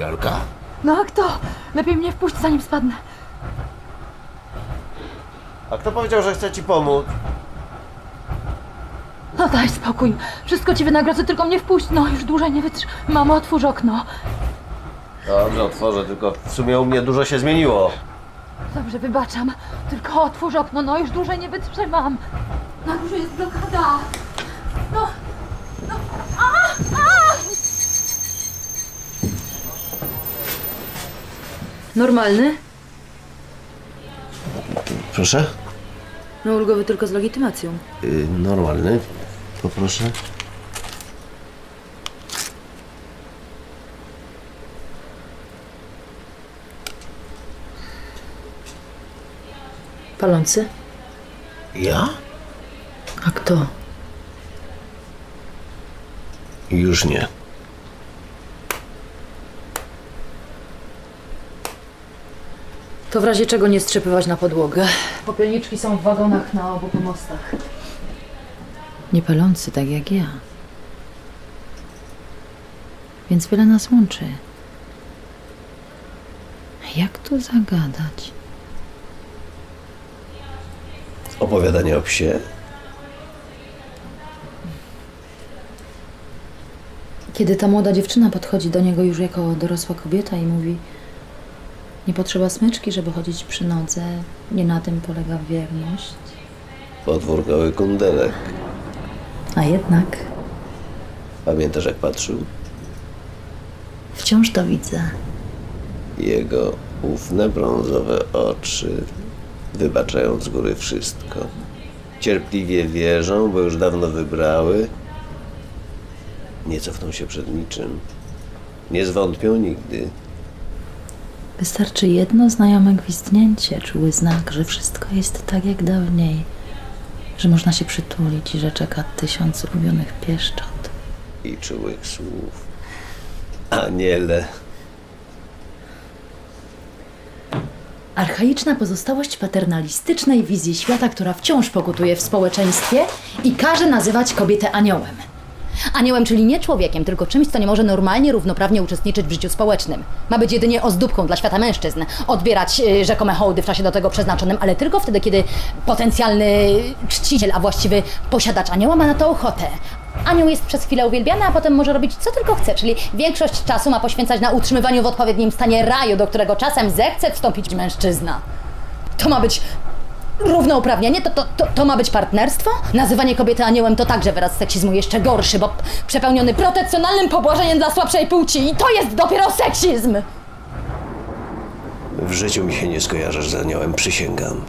Jolka? No a kto? Lepiej mnie wpuść, zanim spadnę. A kto powiedział, że chce ci pomóc? No daj spokój. Wszystko ci wynagrodzę, tylko mnie wpuść. No, już dłużej nie wytrz... Mamo, otwórz okno. Dobrze, otworzę, tylko w sumie u mnie dużo się zmieniło. Dobrze, wybaczam. Tylko otwórz okno, no już dłużej nie wytrzymam. Na górze jest blokada. No, no, a, a! Normalny? Proszę? No ulgowy tylko z legitymacją. Yy, normalny. Poproszę. Palący? Ja? A kto? Już nie. To w razie czego nie strzepywać na podłogę. Popielniczki są w wagonach na obu pomostach. Niepalący tak jak ja. Więc wiele nas łączy. Jak tu zagadać? Opowiadanie o psie? Kiedy ta młoda dziewczyna podchodzi do niego już jako dorosła kobieta i mówi nie potrzeba smyczki, żeby chodzić przy nodze, nie na tym polega wierność. Podwórkowy kundelek. A jednak Pamiętasz jak patrzył? wciąż to widzę. Jego ufne brązowe oczy wybaczają z góry wszystko. Cierpliwie wierzą, bo już dawno wybrały. Nie cofną się przed niczym. Nie zwątpią nigdy. Wystarczy jedno znajome gwizdnięcie, czuły znak, że wszystko jest tak jak dawniej, że można się przytulić i że czeka tysiąc ulubionych pieszczot. i czułych słów. Aniele. Archaiczna pozostałość paternalistycznej wizji świata, która wciąż pokutuje w społeczeństwie i każe nazywać kobietę aniołem. Aniołem, czyli nie człowiekiem, tylko czymś, co nie może normalnie, równoprawnie uczestniczyć w życiu społecznym. Ma być jedynie ozdóbką dla świata mężczyzn, odbierać y, rzekome hołdy w czasie do tego przeznaczonym, ale tylko wtedy, kiedy potencjalny czciciel, a właściwy posiadacz anioła ma na to ochotę. Anioł jest przez chwilę uwielbiany, a potem może robić co tylko chce, czyli większość czasu ma poświęcać na utrzymywaniu w odpowiednim stanie raju, do którego czasem zechce wstąpić mężczyzna. To ma być Równouprawnienie to, to, to, to ma być partnerstwo? Nazywanie kobiety aniołem to także wyraz seksizmu jeszcze gorszy, bo przepełniony protekcjonalnym pobłażeniem dla słabszej płci i to jest dopiero seksizm! W życiu mi się nie skojarzysz z aniołem, przysięgam.